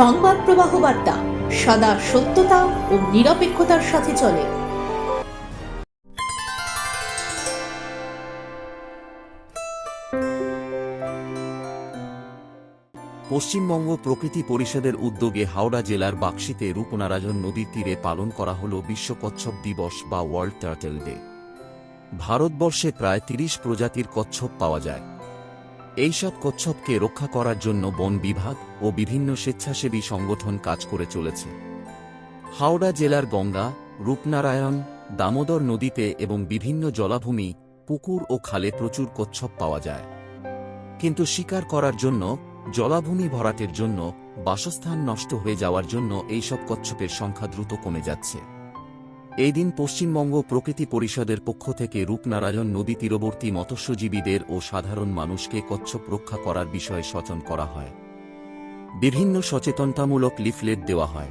সংবাদ প্রবাহ বার্তা, সদা সত্যতা ও নিরপেক্ষতার সাথে চলে। পশ্চিমবঙ্গ প্রকৃতি পরিষদের উদ্যোগে হাওড়া জেলার বাক্সিতে রূপনারায়ণ নদীর তীরে পালন করা হল বিশ্ব কচ্ছপ দিবস বা ওয়ার্ল্ড টার্টেল ডে। ভারতবর্ষে প্রায় তিরিশ প্রজাতির কচ্ছপ পাওয়া যায়। এইসব কচ্ছপকে রক্ষা করার জন্য বন বিভাগ ও বিভিন্ন স্বেচ্ছাসেবী সংগঠন কাজ করে চলেছে। হাওড়া জেলার গঙ্গা, রূপনারায়ণ, দামোদর নদীতে এবং বিভিন্ন জলাভূমি, পুকুর ও খালে প্রচুর কচ্ছপ পাওয়া যায়। কিন্তু শিকার করার জন্য, জলাভূমি ভরাটের জন্য, বাসস্থান নষ্ট হয়ে যাওয়ার জন্য এইসব কচ্ছপের সংখ্যা দ্রুত কমে যাচ্ছে। এই দিন পশ্চিমবঙ্গ প্রকৃতি পরিষদের পক্ষ থেকে রূপনারায়ণ নদী তীরবর্তী মৎস্যজীবীদের ও সাধারণ মানুষকে কচ্ছপ রক্ষা করার বিষয়ে সচেতন করা হয়। বিভিন্ন সচেতনতামূলক লিফলেট দেওয়া হয়।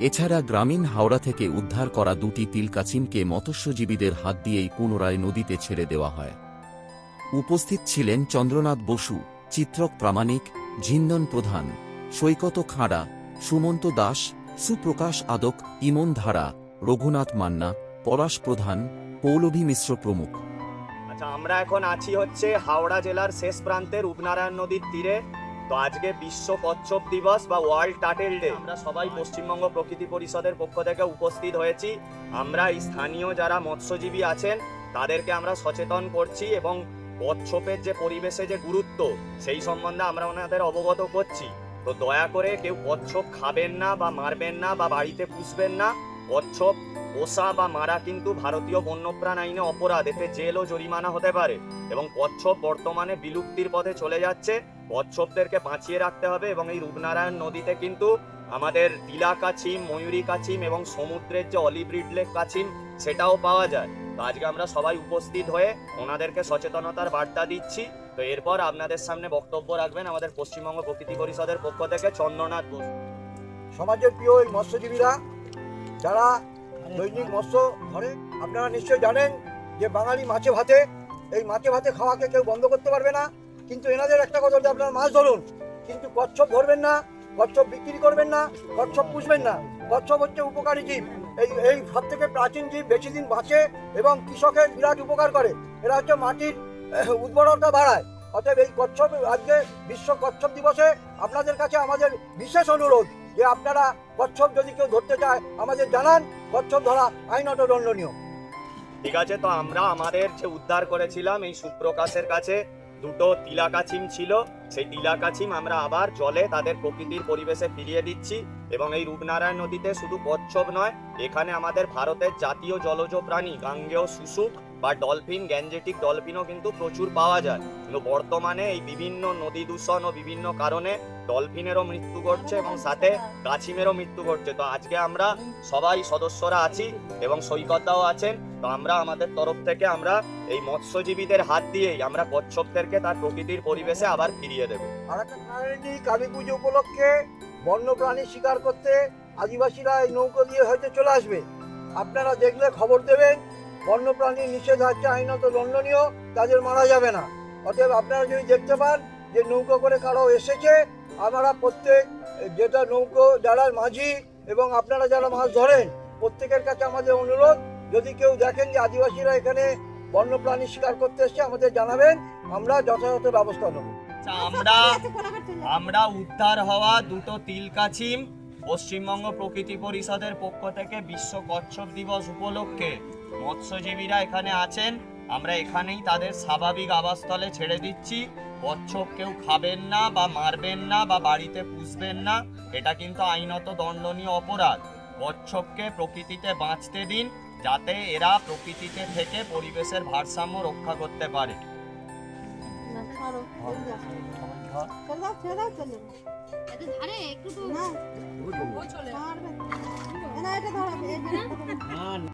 এছাড়া গ্রামীণ হাওড়া থেকে উদ্ধার করা দুটি তিলকাচিমকে মৎস্যজীবীদের হাত দিয়েই পুনরায় নদীতে ছেড়ে দেওয়া হয়। উপস্থিত ছিলেন চন্দ্রনাথ বসু, চিত্রক প্রামাণিক ঝিন্দন প্রধান, সৈকত খাঁড়া, সুমন্ত দাস, সুপ্রকাশ আদক, ইমন ধারা রঘুনাথ মান্না, পলাশ প্রধান, পৌলভী মিশ্র প্রমুখ। আচ্ছা আমরা এখন আছি হচ্ছে হাওড়া জেলার শেষ প্রান্তের রূপনারায়ণ নদীর তীরে। তো আজকে বিশ্ব কচ্ছপ দিবস বা ওয়ার্ল্ড টাটেল ডে। আমরা সবাই পশ্চিমবঙ্গ প্রকৃতি পরিষদের পক্ষ থেকে উপস্থিত হয়েছি। আমরা এই স্থানীয় যারা মৎস্যজীবী আছেন, তাদেরকে আমরা সচেতন করছি এবং কচ্ছপের যে পরিবেশে যে গুরুত্ব, সেই সম্বন্ধে আমরা ওনাদের অবগত করছি। তো দয়া করে কেউ কচ্ছপ খাবেন না বা মারবেন না বা বাড়িতে পুষবেন না। কচ্ছপ পোষা বা মারা কিন্তু ভারতীয় বন্যপ্রাণ আইনে অপরাধ। এতে জেল ও জরিমানা হতে পারে এবং কচ্ছপ বর্তমানে বিলুপ্তির পথে চলে যাচ্ছে। কচ্ছপদেরকে বাঁচিয়ে রাখতে হবে এবং এই রূপনারায়ণ নদীতে কিন্তু আমাদের তিলা কাছিম ময়ূরী কাছিম এবং সমুদ্রের যে অলিভ রিডলে কাছিম সেটাও পাওয়া যায়। তো আজকে আমরা সবাই উপস্থিত হয়ে ওনাদেরকে সচেতনতার বার্তা দিচ্ছি। তো এরপর আপনাদের সামনে বক্তব্য রাখবেন আমাদের পশ্চিমবঙ্গ প্রকৃতি পরিষদের পক্ষ থেকে চন্দ্রনাথ বসু। সমাজের প্রিয় এই মৎস্যজীবীরা যারা দৈনিক মৎস্য ধরে, আপনারা নিশ্চয়ই জানেন যে বাঙালি মাছে ভাতে, এই মাছে ভাতে খাওয়াকে কেউ বন্ধ করতে পারবে না। কিন্তু এনাদের একটা কথা হচ্ছে, আপনারা মাছ ধরুন, কিন্তু কচ্ছপ ধরবেন না, কচ্ছপ বিক্রি করবেন না, কচ্ছপ পুষবেন না। কচ্ছপ হচ্ছে উপকারী জীব। এই এই সব থেকে প্রাচীন জীব বেশি দিন বাঁচে এবং কৃষকের বিরাট উপকার করে। এরা হচ্ছে মাটির উর্বরতা বাড়ায়। অতএব এই কচ্ছপ, আজকে বিশ্ব কচ্ছপ দিবসে আপনাদের কাছে আমাদের বিশেষ অনুরোধ যে আপনারা কচ্ছপ যদি কেউ ধরতে চায়, আমাদের জানান, কচ্ছপ ধরা আইনত দণ্ডনীয়। ঠিক আছে, তো আমরা আমাদের যে উদ্ধার করেছিলাম এই সুপ্রকাশের কাছে, দুটো তিলাকাছিম ছিল। সেই তিলাকাছিম আমরা আবার জলে তাদের প্রকৃতির পরিবেশে ফিরিয়ে দিচ্ছি এবং এই রূপনারায়ণ নদীতে শুধু কচ্ছপ নয়, এখানে আমাদের ভারতের জাতীয় জলজ প্রাণী গাঙ্গেয় শুশুক বা ডলফিন গ্যাঞ্জেটিক ডলফিনও কিন্তু প্রচুর পাওয়া যায়। কিন্তু বর্তমানে এই বিভিন্ন নদী দূষণ ও বিভিন্ন কারণে ডলফিনেরও মৃত্যু ঘটছে এবং সাথে কাছিমেরও মৃত্যু ঘটছে। তো আজকে আমরা সবাই সদস্যরা আছি এবং সৈকতদাও আছেন। তো আমরা আমাদের তরফ থেকে আমরা এই মৎস্যজীবীদের হাত দিয়েই আমরা কচ্ছপদেরকে তার প্রকৃতির পরিবেশে আবার ফিরিয়ে দেবো। আর একটা কালী পুজো উপলক্ষে বন্য প্রাণী শিকার করতে আদিবাসীরা এই নৌকো দিয়ে হয়তো চলে আসবে। আপনারা দেখলে খবর দেবেন বন্য প্রাণী নিষেধাজ্ঞা আইনত দণ্ডনীয় তাদের মারা যাবে না। অতএব আপনারা যদি দেখতে পান যে নৌকো করে কারও এসেছে আমরা প্রত্যেক যেটা নৌকো যারা মাঝি এবং আপনারা যারা মাছ ধরেন প্রত্যেকের কাছে আমাদের অনুরোধ যদি কেউ দেখেন যে আদিবাসীরা এখানে বন্যপ্রাণী শিকার করতে এসছে আমাদের জানাবেন আমরা যথাযথ ব্যবস্থা নেব। আচ্ছা, আমরা আমরা উদ্ধার হওয়া দুটো তিলকাছিম পশ্চিমবঙ্গ প্রকৃতি পরিষদের পক্ষ থেকে বিশ্ব কচ্ছপ দিবস উপলক্ষে মৎস্যজীবীরা এখানে আছেন। আমরা এখানেই তাদের স্বাভাবিক আবাসস্থলে ছেড়ে দিচ্ছি। কচ্ছপ কেউ খাবেন না বা মারবেন না বা বাড়িতে পুষবেন না। এটা কিন্তু আইনত দণ্ডনীয় অপরাধ। কচ্ছপকে প্রকৃতিতে বাঁচতে দিন যাতে এরা প্রকৃতিতে থেকে পরিবেশের ভারসাম্য রক্ষা করতে পারে। না